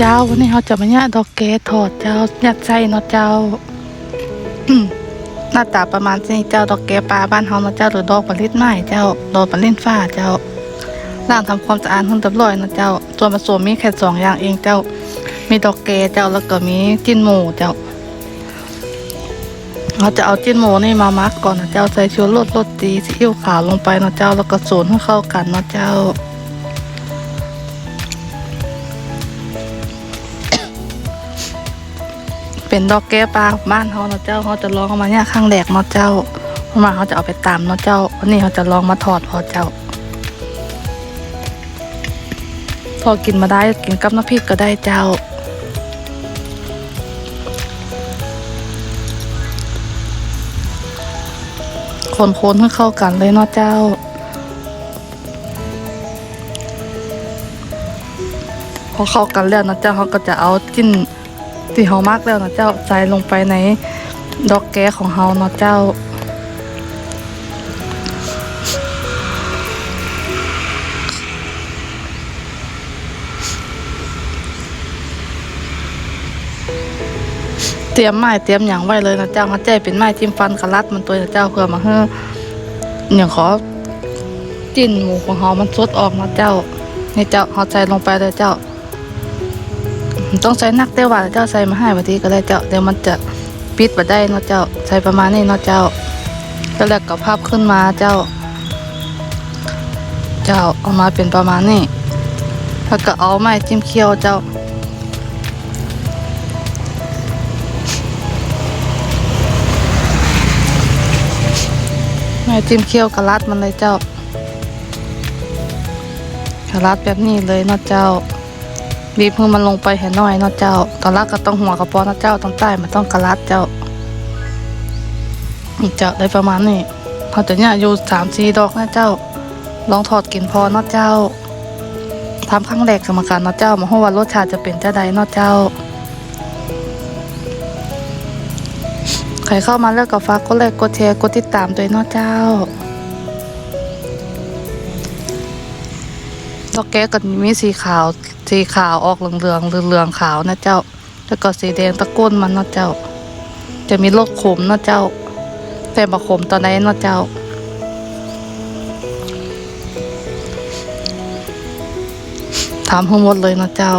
เจ้าวันนี้เขาจะมาแยดอกเกดถอดเจ้ายัดใส่เนาะเจ้าหน้าตาประมาณนี้เจ้าดอกเกดปลาบ้านเฮาเนาะเจ้าหรือดอกปลิดไม้เจ้าดอกปลิดฟ้าเจ้าล้างทำความสะอาดห้เรียบร้อยเนาะเจ้าส่วนผสมมีแค่สองอย่างเองเจ้า มีดอกเกดเจ้าแล้วก็มีจิ้นหมูเจ้าเราจะเอาจิ้นหมูนี่มามักก่อนนะเจ้าใส่ชูรสรสดีซีอิ๊วขาวลงไปเนาะเจ้าแล้วก็สูนให้เข้ากันเนาะเจ้า เป็นดอกแก้ปลาบ้านเขาเนาะเจ้าเขาจะลองเอามาเนี่ยข้างแหลกเนาะเจ้าเพรามาเขาจะเอาไปตามเนาะเจ้าวันนี้เขาจะลองมาถอดพอเจ้า พอกินมาได้กินกับน้ำพริกก็ได้เจ้าคนๆให้เข้ากันเลยเนาะเจ้า พอเข้ากันแล้วนะเจ้าเขาก็จะเอาจิ้น ที่เฮามากแล้วนะเจ้าใส่ลงไปในดอกแก้ของเฮาเนาะเจ้า เตรียมไม้เตรียมอย่างไว้เลยนะเจ้าเขาแจ้เป็นไม้จิ้มฟันกระลัดมันตัวนะเจ้าเพื่อมาเฮ้ออย่างขอจิ้นหมูของเฮามันสดออกนะเจ้านี่เจ้าเขาใส่ลงไปเลยเจ้า ต้องใช้นักเต้าหวานเจ้าใส่มาให้บางทีก็ได้เจ้าเดี๋ยวมันจะปิดมาได้เนาะเจ้าใส่ประมาณนี้เนาะเจ้าแล้วแหลกก็ภาพขึ้นมาเจ้า เจ้าเอามาเป็นประมาณนี้แล้วก็เอาไม้จิ้มเคี้ยวเจ้าไม้จิ้มเคี้ยวกระลัดมันเลยเจ้า กระลัดแบบนี้เลยเนาะเจ้า บีบเพื่อมันลงไปเห็นหน่อยเนาะเจ้า ตอนแรกก็ต้องหัวกระปอเนาะเจ้าต้อนใต้มันต้องกระลัดเจ้านี่เจ้าได้ประมาณนี้เขาจะเนี่ยอยู่สามสี่ดอกนะเจ้า ลองถอดกินพอเนาะเจ้าทำครั้งแรกสมการเนาะเจ้ามาห้ว่ารสชาติจะเป็นเจ้าใดเนาะเจ้าใครเข้ามาแล้วก็ฝากกดไลค์กดแชร์กดติดตามด้วยเนาะเจ้า ดอกแก้วก็มีสีขาว สีขาวออกเหลืองๆหรือเหลืองขาวนะเจ้า แล้วก็สีแดงตะก้นมันนะเจ้า จะมีโรคขมนะเจ้า แต่บะขมตอนไหนนะเจ้าถามทั้งหมดเลยนะเจ้า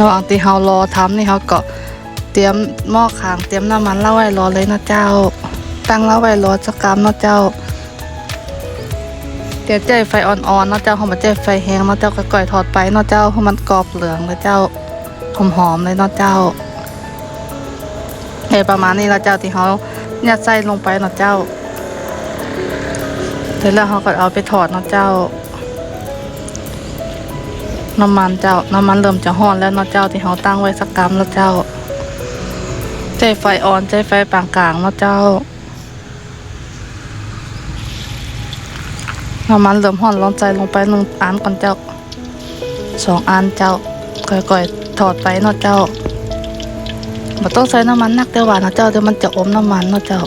ระหว่างที่เฮารอทำนี่เขาก็เตรียมหม้อขางเตรียมน้ำมันเล่าไว้รอเลยนะเจ้า ตั้งเล่าไว้รอสักกรัมนะเจ้าเดี๋ยวใจไฟอ่อนๆนะเจ้าเขามาใจไฟแห้งนะเจ้าก็ก่อยทอดไปนะเจ้าให้มันกรอบเหลืองเลยเจ้าหอมๆเลยนะเจ้าเฮประมาณนี้นะเจ้าที่เขายัดใส่ลงไปนะเจ้าเสร็จแล้วเขาก็เอาไปทอดนะเจ้า น้ำมันเจ้า น้ำมันเริ่มจะห้อนแล้วเนาะเจ้าที่เขาตั้งไว้สักกรัมแล้วเจ้า ใจไฟอ่อนใจไฟปานกลางเนาะเจ้า น้ำมันเริ่มห้อนลองใจลงไปหนึ่งอันก่อนเจ้าสองอันเจ้าก่อยๆถอดไปเนาะเจ้าบ่ต้องใส่น้ำมันนักเดียวหวานเนาะเจ้าเดี๋ยวมันจะอมน้ำมันเนาะเจ้า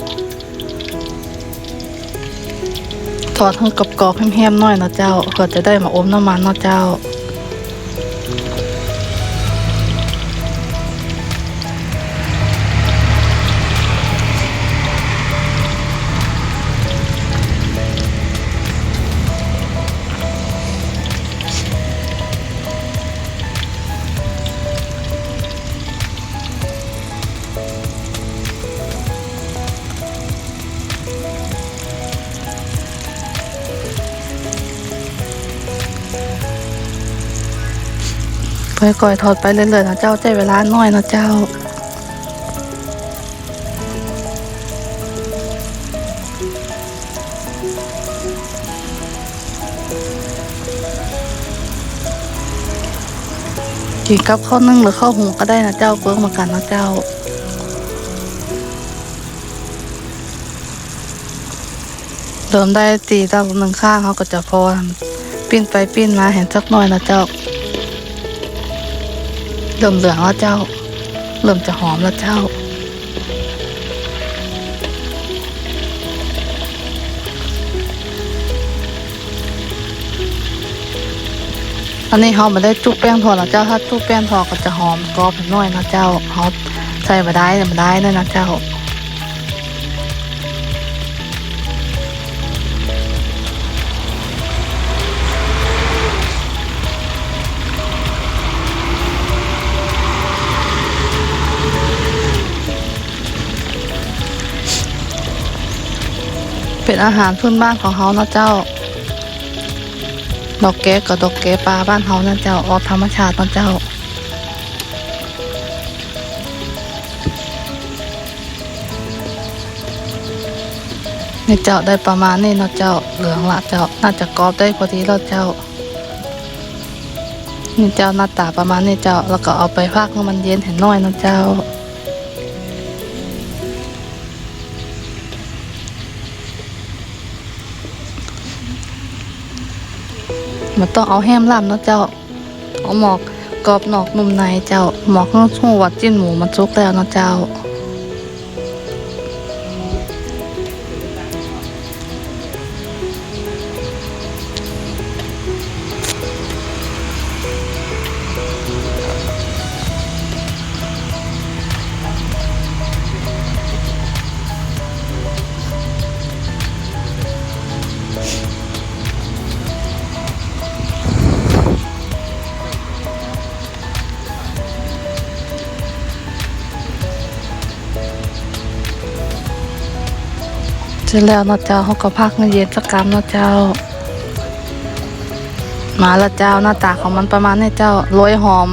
ถอดให้งกรอบๆแห้มๆหน่อยนะเจ้าเพื่อจะได้มาอมน้ำมันนะเจ้า ค่อยๆถอดไปเรื่อยๆนะเจ้าใจเวลาน้อยนะเจ้ากินกับข้าวนึ่งหรือข้าวหุงก็ได้นะเจ้าเปิ้งเหมือนกันนะเจ้าเริ่มได้ตีตั้งหนึ่งข้างเขาก็จะพอปิ้นไปปิ้นมาเห็นสักหน่อยนะเจ้า เริ่มเหลืองแล้วเจ้า เริ่มจะหอมแล้วเจ้า อันนี้เขาไม่ได้จุกแป้งพอดนะเจ้า ถ้าจุกแป้งพอก็จะหอมกรอบหน่อยนะเจ้าเขาใส่มาได้แต่มาได้เลยนะเจ้า เป็นอาหารพื้นบ้านของเขานะเจ้า ดอกแก้กับดอกแก้ปลาบ้านเขานะเจ้าออกธรรมชาตินะเจ้านี่เจ้าได้ประมาณนี้เนาะเจ้าเหลืองละเจ้าน่าจะกรอบได้พอดีแล้วเจ้านี่เจ้าหน้าตาประมาณนี้เจ้าแล้วก็เอาไปพักให้มันเย็นเห็นน้อยเนาะเจ้า มันต้องเอาแฮมล่ำเนาะเจ้า เอาหมอกกรอบนอกนุ่มในเจ้า หมอกข้างช่วงวัดจิ้นหมูมันซุกแล้วเนาะเจ้า ร็จแล้วเนาะเจ้าเขาก็พักเงินเย็นสักกรรมเนาะเจ้า มาละเจ้าหน้าตาของมันประมาณนี้เจ้าโรยหอม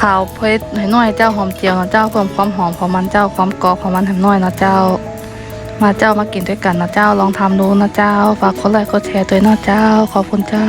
ขาวเพชรหน่อยเจ้าหอมเจียวเนาะเจ้าเพิ่มความหอมของมันเจ้าความกรอบของมันหน่อยเนาะเจ้า มาเจ้ามากินด้วยกันนะเจ้าลองทำดูนะเจ้าฝากกดไลค์กดแชร์ด้วยนะเจ้า ขอบคุณเจ้า